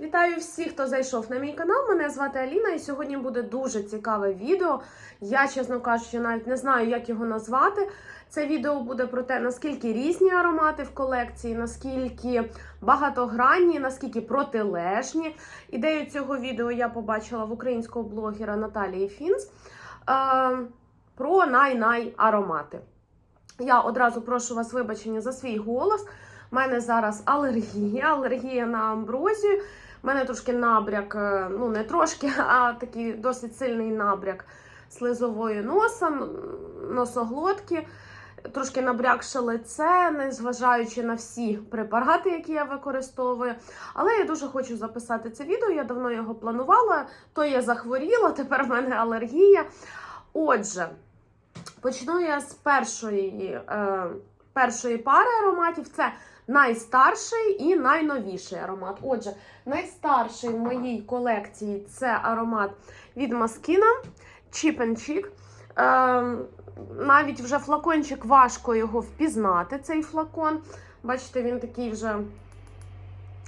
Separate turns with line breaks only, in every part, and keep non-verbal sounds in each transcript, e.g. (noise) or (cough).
Вітаю всіх, хто зайшов на мій канал. Мене звати Аліна, і сьогодні буде дуже цікаве відео. Я, чесно кажучи, навіть не знаю, як його назвати. Це відео буде про те, наскільки різні аромати в колекції, наскільки багатогранні, наскільки протилежні. Ідею цього відео я побачила в українського блогера Наталії Фінс е, про най-най аромати. Я одразу прошу вас вибачення за свій голос. У мене зараз алергія, алергія на амброзію. У мене трошки набряк, е, ну не трошки, (laughs) а такий досить сильний набряк слизової носа, носоглотки, трошки набрякше лице, незважаючи на всі препарати, які я використовую. Але я дуже хочу записати це відео. Я давно його планувала, то я захворіла, (laughs) тепер в мене алергія. Отже, почну я з першої, е, першої пари ароматів. Це найстарший і найновіший аромат. Отже, найстарший в моїй колекції це аромат від Маскіна Cheap and Е, навіть вже флакончик важко його впізнати, цей флакон. Бачите, він такий вже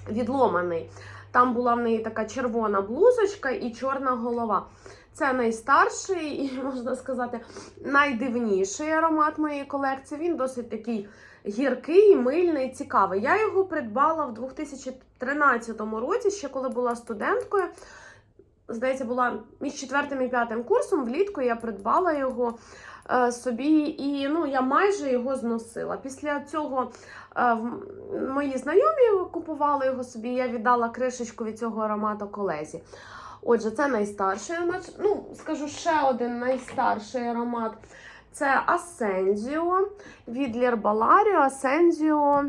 відломаний. Там була в неї така червона блузочка і чорна голова. Це найстарший і, (laughs) можна сказати, найдивніший аромат моєї колекції. Він досить такий гіркий, мильний, цікавий. Я його придбала в 2013 році, ще коли була студенткою. Здається, була між четвертим і п'ятим курсом. Влітку я придбала його е, собі, і ну, я майже його зносила. Після цього е, мої знайомі купували його собі. Я віддала кришечку від цього аромату колезі. Отже, це найстарший аромат. Ну, скажу ще один найстарший аромат. Це Асензіо від Лєрбаларіо. Асензіо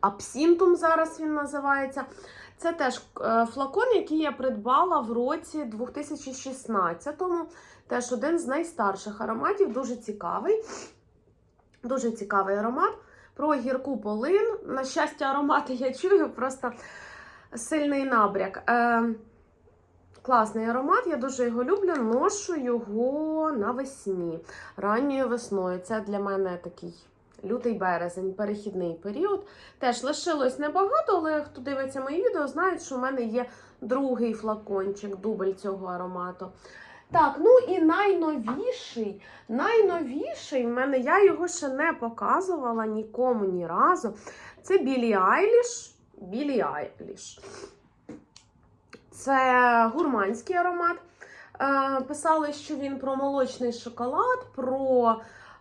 Абсінтум зараз він називається. Це теж е, флакон, який я придбала в році 2016-му. Теж один з найстарших ароматів, дуже цікавий. Дуже цікавий аромат. Про гірку полин. На щастя, аромати я чую, просто сильний набряк. Класний аромат, я дуже його люблю. Ношу його навесні, ранньою весною. Це для мене такий лютий березень, перехідний період. Теж лишилось небагато, але хто дивиться мої відео, знають, що в мене є другий флакончик, дубль цього аромату. Так, ну і найновіший, найновіший в мене, я його ще не показувала нікому ні разу. Це Білі Айліш. Білі Айліш. Це гурманський аромат. Е, писали, що він про молочний шоколад, про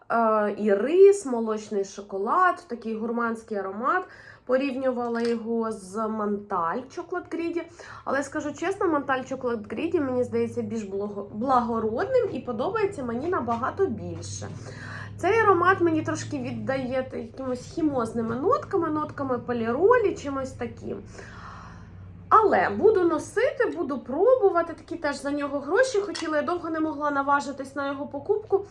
е, ірис, молочний шоколад, такий гурманський аромат. Порівнювала його з Манталь Chocolate Greedy. Але скажу чесно, Манталь Chocolate Greedy, мені здається більш благородним і подобається мені набагато більше. Цей аромат мені трошки віддає якимось хімозними нотками, нотками поліролі, чимось таким. Але буду носити, буду пробувати. Такі теж за нього гроші хотіла. Я довго не могла наважитись на його покупку.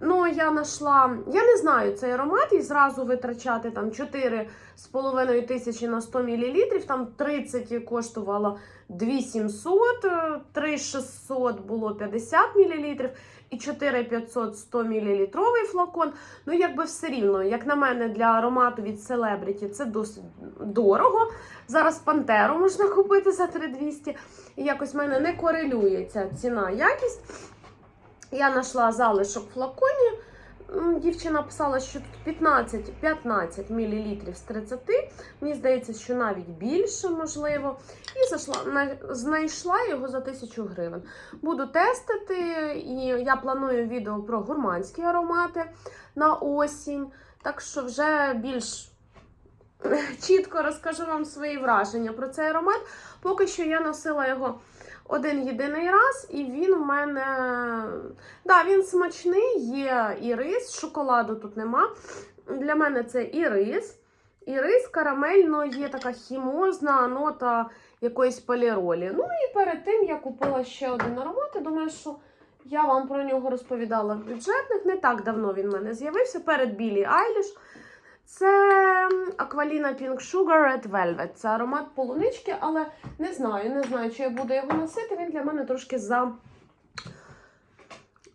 Ну, я знайшла, я не знаю цей аромат і зразу витрачати там 4,5 тисячі на 100 мл. Там 30 коштувало 2700, 3600 було 50 мл і 4500 100 мл флакон. Ну, якби все рівно, як на мене, для аромату від Celebrity це досить дорого. Зараз Пантеру можна купити за 3200. І якось в мене не корелюється ціна якість. Я знайшла залишок в флаконі. Дівчина писала, що тут 15, 15 мл з 30. Мені здається, що навіть більше можливо. І зайшла, на- знайшла його за 1000 гривень. Буду тестити, і я планую відео про гурманські аромати на осінь. Так що вже більш (laughs) чітко розкажу вам свої враження про цей аромат. Поки що я носила його один єдиний раз, і він у мене. Да, він смачний, є і рис, шоколаду тут нема. Для мене це і рис. І рис, карамельно, є така хімозна нота якоїсь поліролі. Ну і перед тим я купила ще один аромат. Я думаю, що я вам про нього розповідала в бюджетних. Не так давно він в мене з'явився перед Білі Айліш. Це Aqualina Pink Sugar Red Velvet. Це аромат полунички, але не знаю, не знаю, чи я буду його носити. Він для мене трошки за.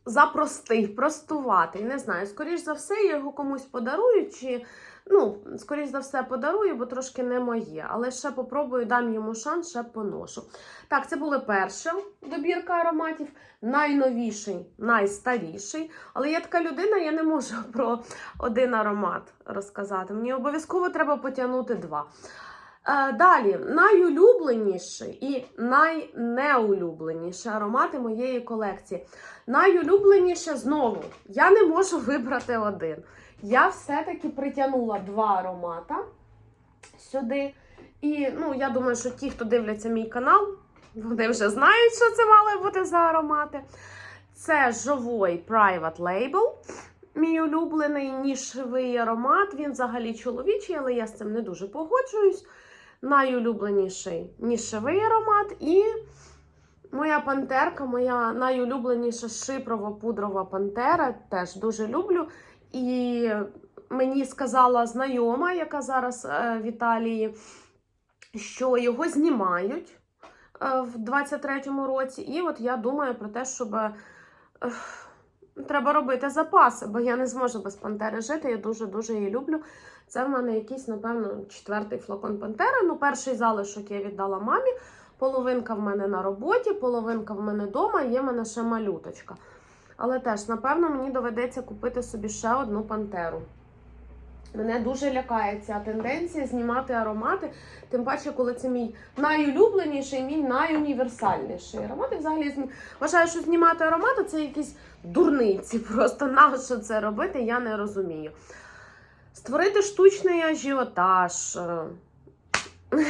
Запростий, простуватий. Не знаю. Скоріш за все, я його комусь подарую, чи Ну, скоріш за все, подарую, бо трошки не моє. Але ще попробую, дам йому шанс, ще поношу. Так, це була перша добірка ароматів, найновіший, найстаріший. Але я така людина, я не можу (laughs) про один аромат розказати. Мені обов'язково треба потягнути два. Е, Далі, найулюбленіший і найнеулюбленіші аромати моєї колекції. Найулюбленіше знову, я не можу вибрати один. Я все-таки притягнула два аромата сюди. І ну, я думаю, що ті, хто дивляться мій канал, вони вже знають, що це мали бути за аромати. Це Живой Private Label. Мій улюблений нішевий аромат. Він взагалі чоловічий, але я з цим не дуже погоджуюсь. Найулюбленіший нішевий аромат. І моя пантерка, моя найулюбленіша шипрово-пудрова пантера. Теж дуже люблю. І мені сказала знайома, яка зараз е, в Італії, що його знімають е, в 23-му році. І от я думаю про те, щоб. е, Треба робити запаси, бо я не зможу без пантери жити. Я дуже-дуже її люблю. Це в мене якийсь, напевно, четвертий флакон пантери. Ну, перший залишок я віддала мамі. Половинка в мене на роботі, половинка в мене вдома, є в мене ще малюточка. Але теж, напевно, мені доведеться купити собі ще одну пантеру. Мене дуже лякає ця тенденція знімати аромати, тим паче, коли це мій найулюбленіший, мій найуніверсальніший аромат. І взагалі вважаю, що знімати аромати це якісь дурниці. (laughs) Просто нащо це робити, я не розумію. Створити штучний ажіотаж. е, (laughs)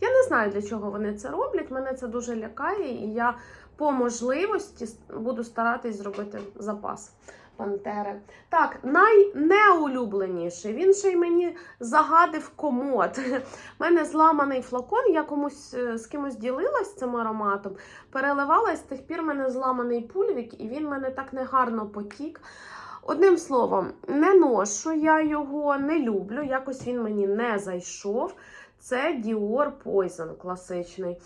Я не знаю, для чого вони це роблять. Мене це дуже лякає, і я по можливості буду старатись зробити запас пантери. Так, найнеулюбленіший. Він ще й мені загадив комод. (laughs) У мене зламаний флакон, я комусь е, з кимось ділилась цим ароматом, переливала, і з тих пір мене зламаний пульвік, і він мене так негарно потік. Одним словом, не ношу я його, не люблю, якось він мені не зайшов. Це Dior Poison класичний.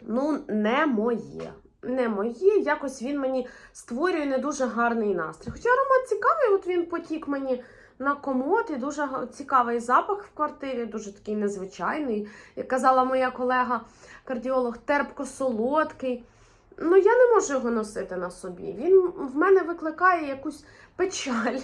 Ну, не моє. Не моє, якось він мені створює не дуже гарний настрій. Хоча аромат цікавий, от він потік мені на комод, і дуже цікавий запах в квартирі, дуже такий незвичайний. Як казала моя колега кардіолог, терпко-солодкий. Ну, я не можу його носити на собі. Він в мене викликає якусь печаль.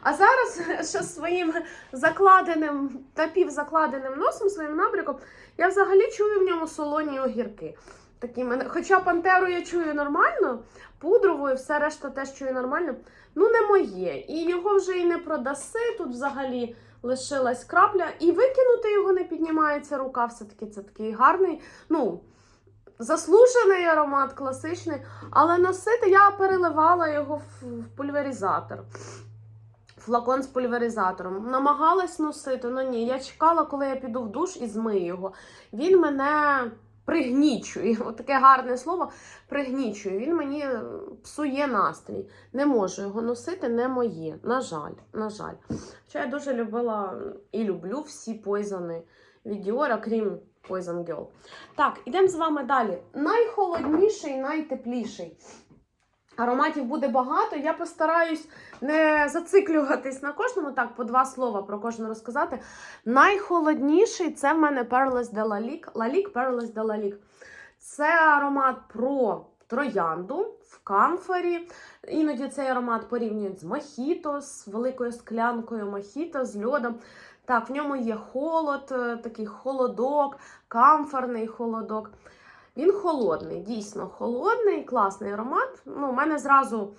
А зараз (laughs) ще своїм закладеним та півзакладеним носом, своїм набряком, я взагалі чую в ньому солоні огірки. Такі мене, хоча пантеру я чую нормально, пудрову і все решта теж чую нормально. Ну, не моє. І його вже і не продаси. Тут взагалі лишилась крапля, і викинути його не піднімається рука. Все-таки це такий гарний. Ну, заслужений аромат, класичний. Але носити я переливала його в, пульверизатор. Флакон з пульверизатором. Намагалась носити, але ні. Я чекала, коли я піду в душ і змию його. Він мене пригнічує. (laughs) От таке гарне слово пригнічує. Він мені е, псує настрій. Не можу його носити, не моє. На жаль, на жаль. Хоча я дуже любила і люблю всі пойзани від Dior, крім Poison Girl. Так, ідемо з вами далі. Найхолодніший, найтепліший. Ароматів буде багато. Я постараюсь не зациклюватись на кожному, так, по два слова про кожен розказати. Найхолодніший це в мене Perles de la Lique. La Lique, Perles de la Lique. Це аромат про троянду в камфорі. Іноді цей аромат порівнюють з мохіто, з великою склянкою мохіто, з льодом. Так, в ньому є холод, е, такий холодок, камфорний холодок. Він холодний, дійсно холодний, класний аромат. Ну, у мене зразу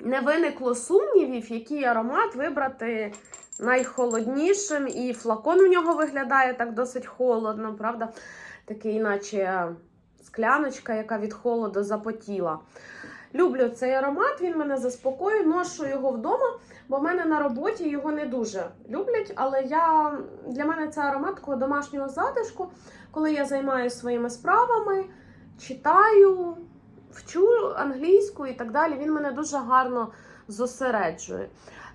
не виникло сумнівів, який аромат вибрати найхолоднішим. І флакон у нього виглядає так досить холодно, правда? Такий, наче скляночка, яка від холоду запотіла. Люблю цей аромат, він мене заспокоює, ношу його вдома, бо в мене на роботі його не дуже люблять. Але я, для мене це аромат такого домашнього затишку, коли я займаюся своїми справами, читаю, вчу англійську і так далі. Він мене дуже гарно зосереджує.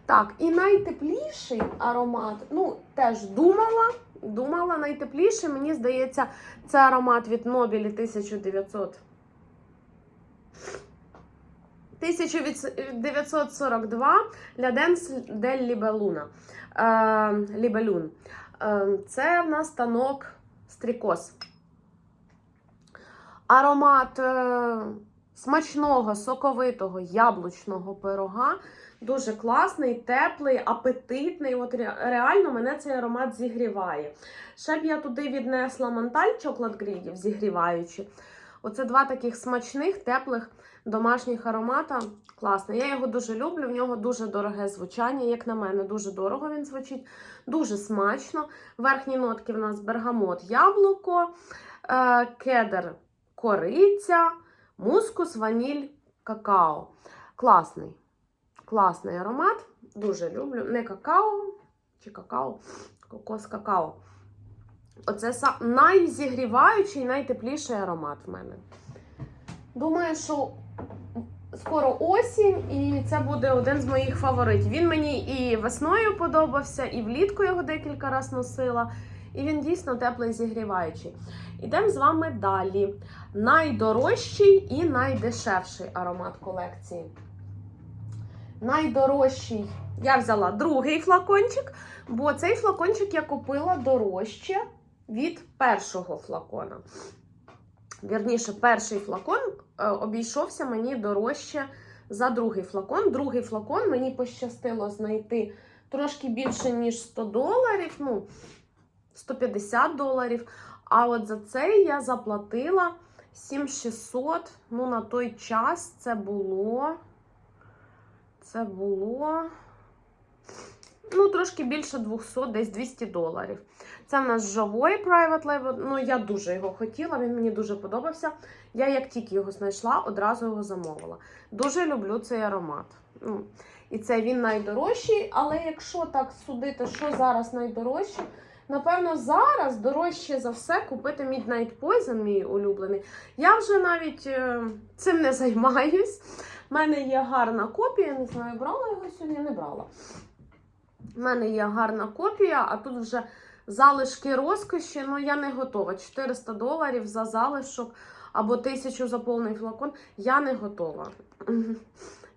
Так, і найтепліший аромат, ну, теж думала. Думала найтепліший, мені здається, це аромат від Нобілі 1900. 1942 La Dance del Libelluna. Е, Лібелюн. Е, це в нас станок стрікоз. Аромат е, смачного, соковитого, яблучного пирога. Дуже класний, теплий, апетитний. От реально мене цей аромат зігріває. Ще б я туди віднесла манталь чоклад грідів, зігріваючи. Оце два таких смачних, теплих домашніх аромата. Класний. Я його дуже люблю. В нього дуже дороге звучання. Як на мене, дуже дорого він звучить, дуже смачно. Верхні нотки в нас бергамот, яблуко, е, кедр, кориця, мускус, ваніль, какао. Класний. Класний аромат. Дуже люблю. Не какао чи какао, кокос какао. Оце найзігріваючий, найтепліший аромат в мене. Думаю, що скоро осінь, і це буде один з моїх фаворитів. Він мені і весною подобався, і влітку його декілька разів носила. І він дійсно теплий зігріваючий. Ідемо з вами далі. Найдорожчий і найдешевший аромат колекції. Найдорожчий я взяла другий флакончик, бо цей флакончик я купила дорожче від першого флакона. Вірніше, перший флакон е, обійшовся мені дорожче за другий флакон. Другий флакон мені пощастило знайти трошки більше, ніж 100 доларів, ну, 150 доларів. А от за цей я заплатила 7600. Ну, на той час це було. Це було. Ну, трошки більше 200, десь 200 доларів. Це в нас Жовой Private Label. Ну, я дуже його хотіла, він мені дуже подобався. Я, як тільки його знайшла, одразу його замовила. Дуже люблю цей аромат. Ну, і це він найдорожчий, але якщо так судити, що зараз найдорожче, напевно, зараз дорожче за все купити Midnight Poison, мій улюблений. Я вже навіть е, цим не займаюсь. У мене є гарна копія, не знаю, брала його сьогодні, не брала. У мене є гарна копія, а тут вже залишки розкоші, ну я не готова. 400 доларів за залишок або 1000 за повний флакон. Я не готова. (laughs)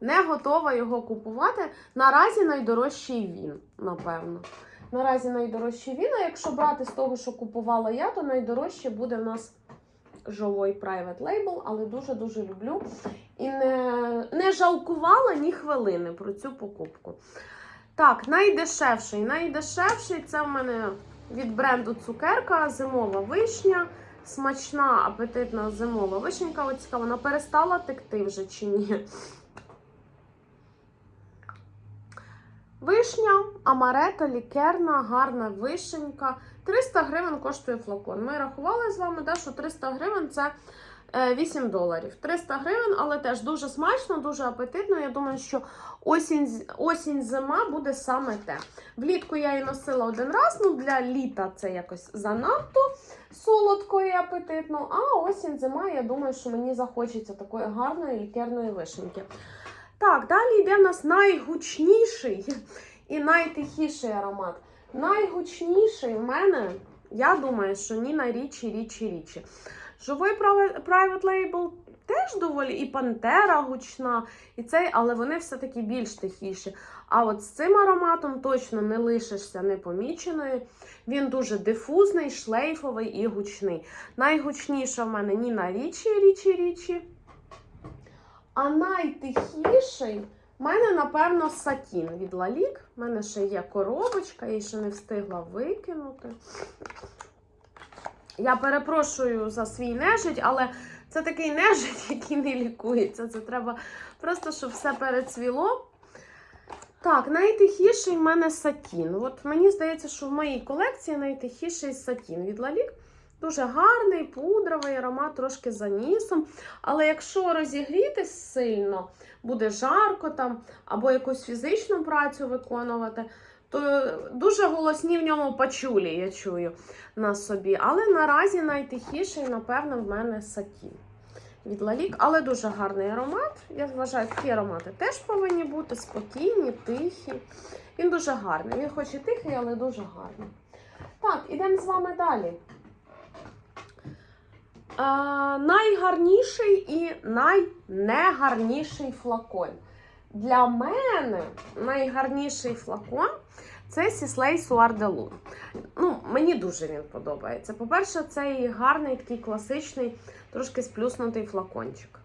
Не готова його купувати. Наразі найдорожчий він, напевно. Наразі найдорожчий він, а якщо брати з того, що купувала я, то найдорожче буде в нас Жовой Private Label, але дуже-дуже люблю. І не, не жалкувала ні хвилини про цю покупку. Так, найдешевший. Найдешевший це в мене від бренду цукерка, зимова вишня. Смачна, апетитна зимова вишенька. Ось цікаво, вона перестала текти вже чи ні. Вишня, амарета, лікерна, гарна вишенька. 300 гривень коштує флакон. Ми рахували з вами, да, що 300 гривень це 8 доларів. 300 гривень, але теж дуже смачно, дуже апетитно. Я думаю, що осінь, осінь зима буде саме те. Влітку я її носила один раз, ну для літа це якось занадто солодко і апетитно. А осінь зима, я думаю, що мені захочеться такої гарної лікерної вишеньки. Так, далі йде в нас найгучніший і найтихіший аромат. Найгучніший в мене, я думаю, що Ніна Річі, Річі, Річі. Живий Private Label теж доволі і Пантера гучна, і цей, але вони все-таки більш тихіші. А от з цим ароматом точно не лишишся непоміченою. Він дуже дифузний, шлейфовий і гучний. Найгучніша в мене Ніна Річі, Річі, Річі. А найтихіший в мене, напевно, сатін від Лалік. У мене ще є коробочка, я ще не встигла викинути. Я перепрошую за свій нежить, але це такий нежить, (laughs) який не лікується. Це треба просто, щоб все перецвіло. Так, найтихіший в мене сатін. От мені здається, що в моїй колекції найтихіший сатін від Лалік. Дуже гарний, пудровий аромат, трошки за нісом. Але якщо розігрітись сильно, буде жарко там, або якусь фізичну працю виконувати, то дуже голосні в ньому пачулі, я чую на собі. Але наразі найтихіший, напевно, в мене сатін від Лалік. Але дуже гарний аромат. Я вважаю, такі аромати теж повинні бути спокійні, тихі. Він дуже гарний. Він хоч і тихий, але дуже гарний. Так, ідемо з вами далі. найгарніший і найнегарніший флакон. Для мене найгарніший флакон це Сіслей Суарделун. Ну, мені дуже він подобається. По-перше, цей гарний, такий класичний, трошки сплюснутий флакончик.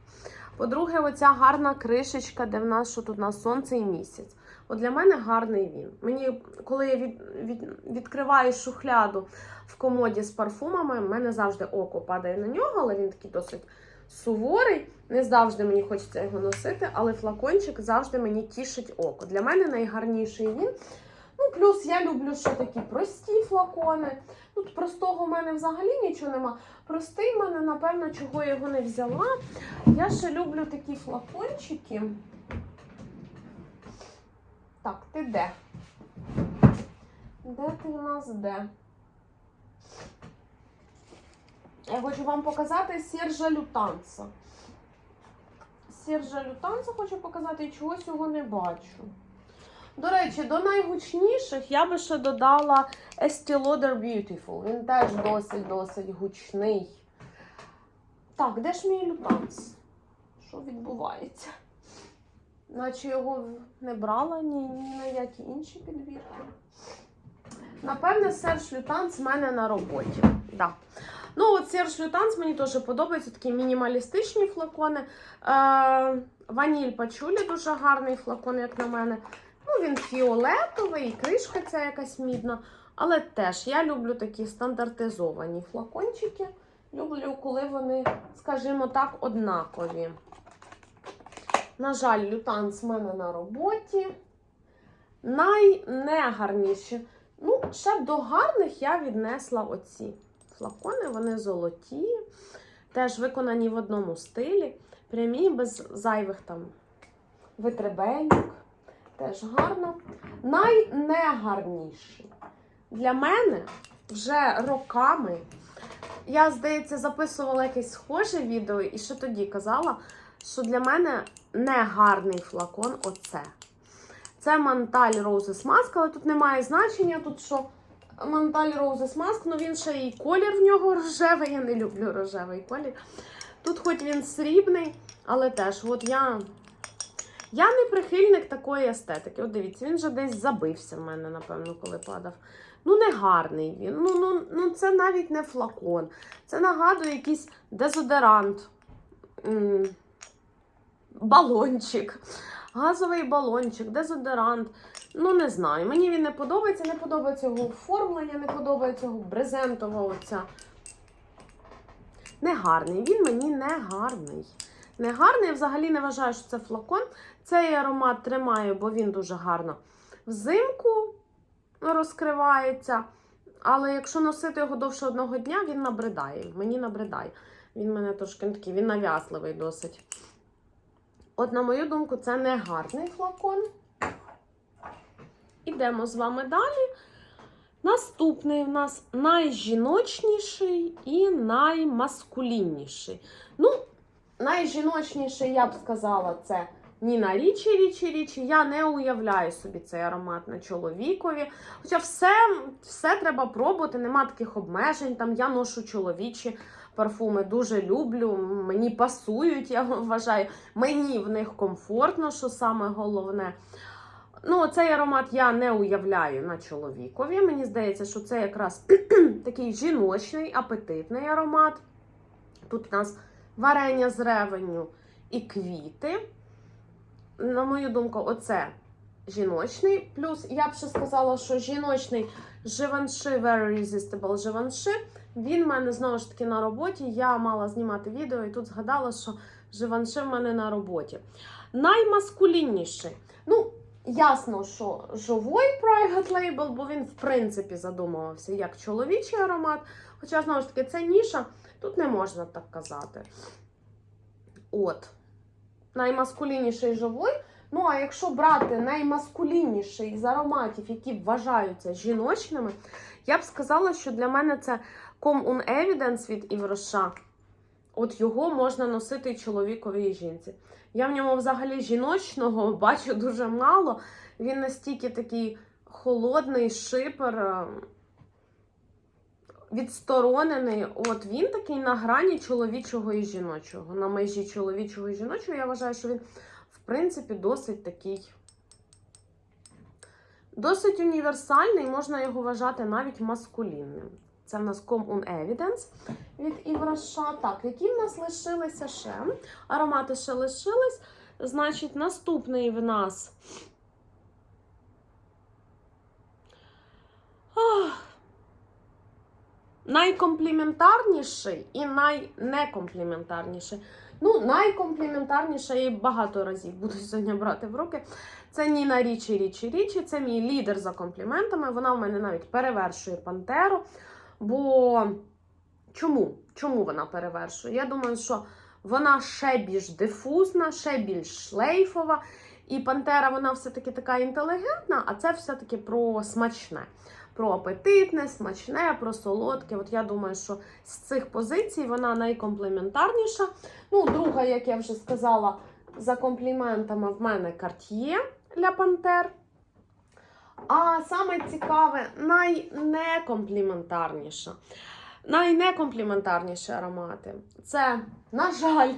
По-друге, оця гарна кришечка, де в нас що тут на сонце і місяць. От для мене гарний він. Мені, коли я від, від, відкриваю шухляду в комоді з парфумами, в мене завжди око падає на нього, але він такий досить суворий. Не завжди мені хочеться його носити, але флакончик завжди мені тішить око. Для мене найгарніший він. Ну, плюс я люблю ще такі прості флакони. Тут простого в мене взагалі нічого нема. Простий в мене, напевно, чого я його не взяла. Я ще люблю такі флакончики. Так, ти де? Де ти в нас де? Я хочу вам показати Сержа Лютанца. Сержа Лютанца хочу показати і чогось його не бачу. До речі, до найгучніших я би ще додала Estee Lauder Beautiful. Він теж досить-досить гучний. Так, де ж мій лютанц? Що відбувається? Наче його не брала ні, ні на які інші підбірки. Напевне, Серж Лютанц в мене на роботі. Да. Ну, от Серж Лютанц мені теж подобається такі мінімалістичні флакони. Е, Ваніль Пачулі дуже гарний флакон, як на мене. Ну, він фіолетовий, кришка ця якась мідна. Але теж я люблю такі стандартизовані флакончики. Люблю, коли вони, скажімо так, однакові. На жаль, лютанс в мене на роботі. Найнегарніші. Ну, ще до гарних я віднесла оці флакони, вони золоті, теж виконані в одному стилі. Прямі, без зайвих там витребеньок. Теж гарно. Найнегарніший. Для мене вже роками. Я, здається, записувала якесь схоже відео, і ще тоді казала, що для мене негарний флакон оце. Це Манталь Roses Mask, але тут немає значення, тут що Манталь Roses Mask, ну він ще і колір в нього рожевий, я не люблю рожевий колір. Тут хоч він срібний, але теж, от я. Я не прихильник такої естетики. От дивіться, він вже десь забився в мене, напевно, коли падав. Ну, не гарний він. Ну, ну, ну це навіть не флакон. Це нагадує якийсь дезодорант. Балончик. Газовий балончик, дезодорант. Ну, не знаю. Мені він не подобається, не подобається його оформлення, не подобається його брезентова оця. Негарний. Він мені не гарний. Не гарний, я взагалі не вважаю, що це флакон. Цей аромат тримаю, бо він дуже гарно взимку розкривається. Але якщо носити його довше одного дня, він набридає. Мені набридає. Він мене трошки такий, він нав'язливий досить. От, на мою думку, це не гарний флакон. Ідемо з вами далі. Наступний в нас найжіночніший і наймаскулінніший. Ну, найжіночніший, я б сказала, це Ніна Річі, Річі, Річі. Я не уявляю собі цей аромат на чоловікові. Хоча все, все треба пробувати, нема таких обмежень. Там я ношу чоловічі парфуми, дуже люблю. Мені пасують, (laughs) я вважаю. Мені в них комфортно, що саме головне. Ну, цей аромат я не уявляю на чоловікові. Мені здається, що це якраз (clears throat) такий жіночний, апетитний аромат. Тут у нас варення з ревеню і квіти. На мою думку, оце жіночний. Плюс я б ще сказала, що жіночний Givenchy Very Irresistible Givenchy. Він в мене знову ж таки на роботі. Я мала знімати відео і тут згадала, що Givenchy в мене на роботі. Наймаскулінніший. Ну, ясно, що живой Private Label, бо він, в принципі, задумувався як чоловічий аромат. Хоча, знову ж таки, це ніша, тут не можна так казати. От. Наймаскулінніший живой. Ну, а якщо брати наймаскулінніший з ароматів, які вважаються жіночними, я б сказала, що для мене це Com Un Evidence від Івроша. От його можна носити і чоловікові і жінці. Я в ньому взагалі жіночного (laughs) бачу дуже мало. Він настільки такий холодний шипер. Відсторонений. От він такий на грані чоловічого і жіночого. На межі чоловічого і жіночого. Я вважаю, що він, в принципі, досить такий. Досить універсальний, можна його вважати навіть маскулінним. Це в нас Common Evidence від Івраша. Так, які в нас лишилися ще? Аромати ще лишились. Значить, наступний в нас. Ах. Найкомпліментарніший і найнекомпліментарніший. Ну, найкомпліментарніше її багато разів буду сьогодні брати в руки. Це Ніна Річі Річі Річі. Це мій лідер за компліментами. Вона в мене навіть перевершує Пантеру. Бо чому? Чому вона перевершує? Я думаю, що вона ще більш дифузна, ще більш шлейфова. І Пантера, вона все-таки така інтелігентна, а це все-таки про смачне. Про апетитне, смачне, про солодке. От я думаю, що з цих позицій вона найкомплементарніша. Ну, друга, як я вже сказала, за компліментами в мене Cartier для Пантер. А саме цікаве, найнекомпліментарніша. Найнекомпліментарніші аромати. Це, на жаль,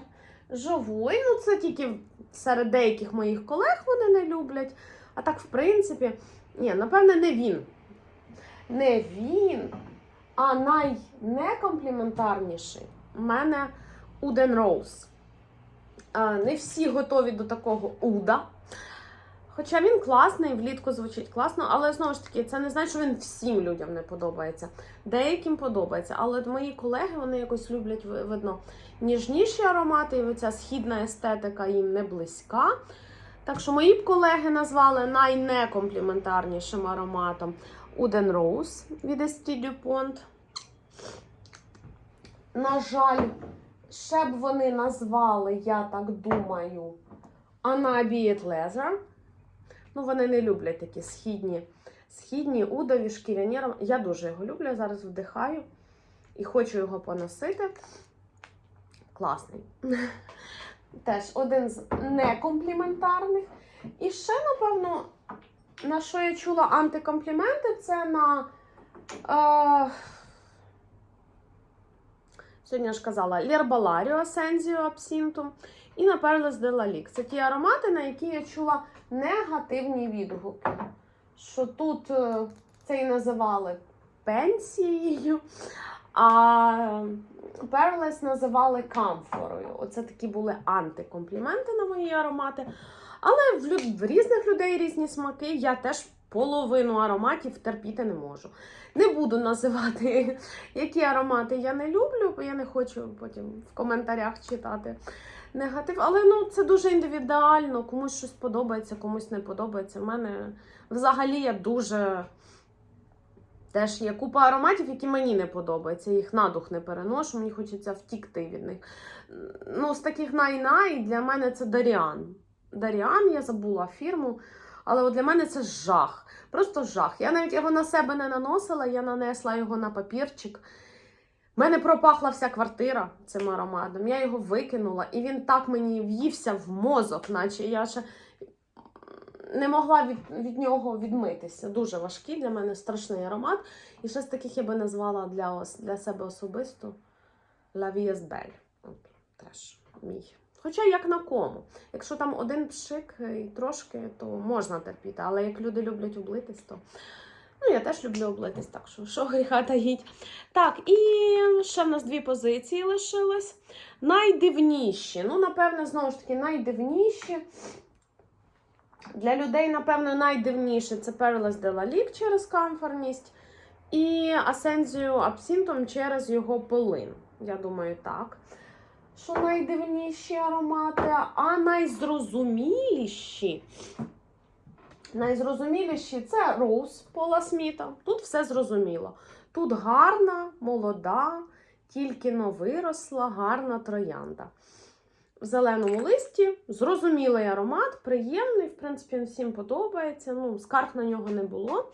Жовой. Ну, це тільки серед деяких моїх колег вони не люблять. А так, в принципі, ні, напевне, не він. Не він, а найнекомпліментарніший у мене Уден Роуз. Не всі готові до такого Уда. Хоча він класний, влітку звучить класно, але знову ж таки, це не значить, що він всім людям не подобається. Деяким подобається. Але мої колеги вони якось люблять видно ніжніші аромати, і оця східна естетика їм не близька. Так що мої б колеги назвали найнекомпліментарнішим ароматом Uden Rose від Estie Dupont. На жаль, ще б вони назвали, я так думаю, Anabiet Leather. Ну, вони не люблять такі східні, східні удові, шкіряні. Я дуже його люблю, зараз вдихаю і хочу його поносити. Класний. (laughs) Теж один з некомпліментарних. І ще, напевно, на що я чула антикомпліменти, це на. Е... Сьогодні я ж казала Лербаларіо Сензіо Абсінтум і на de la Це ті аромати, на які я чула негативні відгуки. Що тут е, це і називали пенсією, а Perles називали камфорою. Оце такі були антикомпліменти на мої аромати. Але в, різних людей різні смаки. Я теж половину ароматів терпіти не можу. Не буду називати, (laughs) які аромати я не люблю, бо я не хочу потім в коментарях читати негатив. Але ну, це дуже індивідуально, комусь щось подобається, комусь не подобається. У мене взагалі я дуже. Теж є купа ароматів, які мені не подобаються. Їх на дух не переношу, мені хочеться втікти від них. Ну, з таких най-най для мене це Даріан. Даріан, я забула фірму, але для мене це жах. Просто жах. Я навіть його на себе не наносила, я нанесла його на папірчик. У мене пропахла вся квартира цим ароматом. Я його викинула, і він так мені в'ївся в мозок, наче я ще не могла від, від нього відмитися. Дуже важкий для мене страшний аромат. І з таких я би назвала для, для себе особисто La Vie est Belle. Теж мій. Хоча як на кому. Якщо там один пшик і трошки, то можна терпіти. Але як люди люблять облитись, то ну, я теж люблю облитись, так що що гріха таїть. Так, і ще в нас дві позиції лишились. Найдивніші. Ну, напевне, знову ж таки, найдивніші. Для людей, напевно, найдивніше це de la Ligue через камфорність. І Асензію Абсінтом через його полин. Я думаю, так. Що найдивніші аромати, а найзрозуміліші. Найзрозуміліші це Роуз Пола Сміта. Тут все зрозуміло. Тут гарна, молода, тільки но виросла, гарна троянда. В зеленому листі зрозумілий аромат, приємний, в принципі, всім подобається. Ну, скарг на нього не було.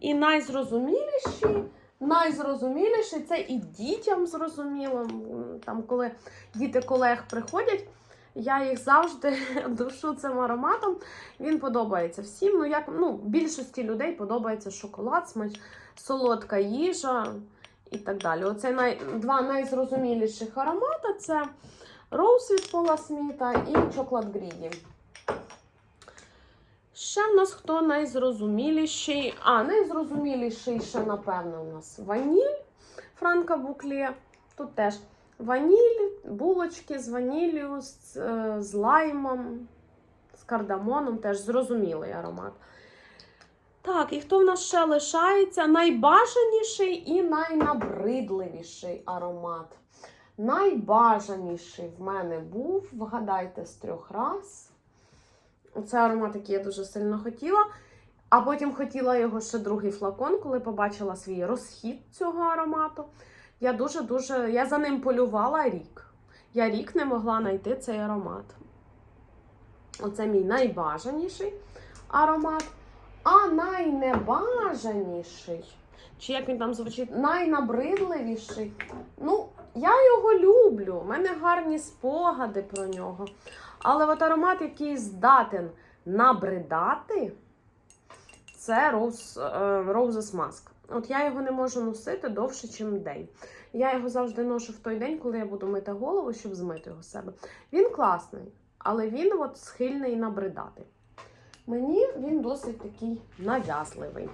І найзрозуміліші, найзрозуміліші це і дітям зрозуміло. Там, коли діти колег приходять, я їх завжди (laughs) душу цим ароматом. Він подобається всім. Ну, як ну, більшості людей подобається шоколад, смач, солодка їжа. і так далі. Оце най, два найзрозуміліших аромата це Rose від Пола Сміта і Chocolate Greedy. Ще в нас хто найзрозуміліший? А, найзрозуміліший ще, напевно, у нас ваніль Франка Буклє. Тут теж ваніль, булочки з ваніллю, з, е, з лаймом, з кардамоном, теж зрозумілий аромат. Так, і хто в нас ще лишається? Найбажаніший і найнабридливіший аромат. Найбажаніший в мене був, вгадайте, з трьох раз. Оце аромат, який я дуже сильно хотіла. А потім хотіла його ще другий флакон, коли побачила свій розхід цього аромату. Я дуже-дуже. Я за ним полювала рік. Я рік не могла знайти цей аромат. Оце мій найбажаніший аромат. А найнебажаніший, чи як він там звучить, найнабридливіший. Ну, я його люблю. У мене гарні спогади про нього. Але от аромат, який здатен набридати, це Rose, е, Mask. От я його не можу носити довше, ніж день. Я його завжди ношу в той день, коли я буду мити голову, щоб змити його з себе. Він класний, але він от схильний набридати. Мені він досить такий нав'язливий.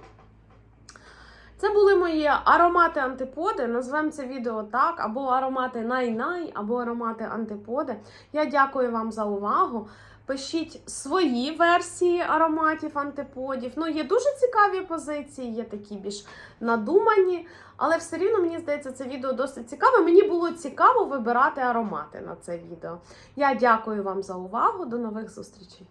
Це були мої аромати антиподи. Назвемо це відео так, або аромати най-най, або аромати антиподи. Я дякую вам за увагу. Пишіть свої версії ароматів антиподів. Ну, є дуже цікаві позиції, є такі більш надумані, але все рівно мені здається, це відео досить цікаве. Мені було цікаво вибирати аромати на це відео. Я дякую вам за увагу. До нових зустрічей!